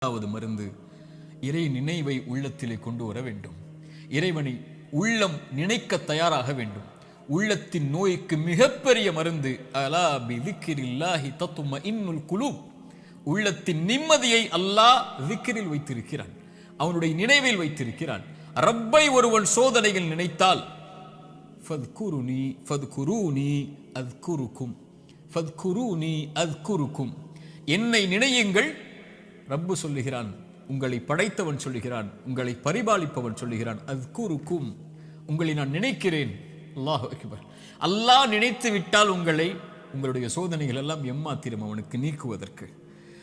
முதலாவது மருந்து இறை நினைவை உள்ளத்திலே கொண்டு வர வேண்டும். இறைவனை உள்ளம் நினைக்க தயாராக வேண்டும். உள்ளத்தின் நோய்க்கு மிகப்பெரிய மருந்து அலா பிதிக்கிரில்லாஹி தத்தும இன்னுல் குழு உள்ளத்தின் நிம்மதியை அல்லாஹ் விக்கிரில் வைத்திருக்கிறான். அவனுடைய நினைவில் வைத்திருக்கிறான். ரப்பை ஒருவன் சோதனையில் நினைத்தால் ஃபத்குருனி ஃபத்குருனி அத்குருக்கும் ஃபத்குருனி அத்குருக்கும். என்னை நினையுங்கள் ரப்பு சொல்லுகிறான் உங்களை படைத்தவன் சொல்லுகிறான் உங்களை பரிபாலிப்பவன் சொல்லுகிறான். அது கூறுக்கும் உங்களை நான் நினைக்கிறேன். அல்லாஹ் அக்பர். அல்லாஹ் நினைத்து விட்டால் உங்களை உங்களுடைய சோதனைகள் எல்லாம் எம்மாத்திரம் அவனுக்கு நீக்குவதற்கு.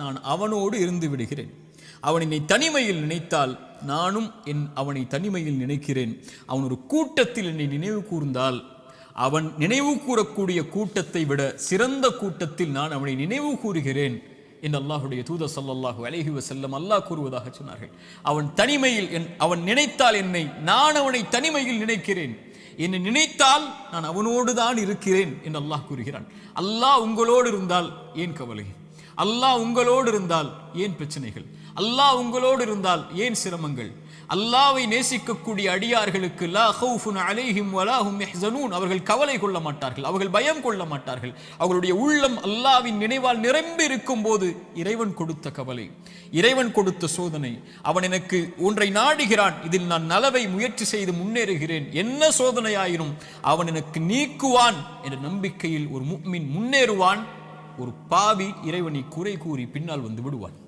நான் அவனோடு இருந்து விடுகிறேன். அவன் என்னை தனிமையில் நினைத்தால் நானும் என் அவனை தனிமையில் நினைக்கிறேன். அவன் ஒரு கூட்டத்தில் என்னை நினைவு கூர்ந்தால் அவன் நினைவு கூறக்கூடிய கூட்டத்தை விட சிறந்த கூட்டத்தில் நான் அவனை நினைவு கூறுகிறேன் என்று அல்லாஹுடைய தூத ஸல்லல்லாஹு அலைஹி வசல்லம் அல்லாஹ் கூறுவதாக சொன்னார்கள். அவன் தனிமையில் என் அவன் நினைத்தால் என்னை நான் அவனை தனிமையில் நினைக்கிறேன். என்னை நினைத்தால் நான் அவனோடு தான் இருக்கிறேன் என்று அல்லாஹ் கூறுகிறான். அல்லாஹ் உங்களோடு இருந்தால் ஏன் கவலை? அல்லாஹ் உங்களோடு இருந்தால் ஏன் பிரச்சனைகள்? அல்லாஹ் உங்களோடு இருந்தால் ஏன் சிரமங்கள்? அல்லாவை நேசிக்கக்கூடிய அடியார்களுக்கு லா ஹவுஃபுன் அலைஹிம் வலாஹும் அவர்கள் கவலை கொள்ள மாட்டார்கள் அவர்கள் பயம் கொள்ள மாட்டார்கள். அவர்களுடைய உள்ளம் அல்லாவின் நினைவால் நிரம்பி இருக்கும் போது இறைவன் கொடுத்த கவலை இறைவன் கொடுத்த சோதனை. அவன் எனக்கு ஒன்றை நாடுகிறான் இதில் நான் நலவை முயற்சி செய்து முன்னேறுகிறேன். என்ன சோதனையாயினும் அவன் எனக்கு நீக்குவான் என்ற நம்பிக்கையில் ஒரு முஃமின் முன்னேறுவான். ஒரு பாவி இறைவனை குறை கூறி பின்னால் வந்து விடுவான்.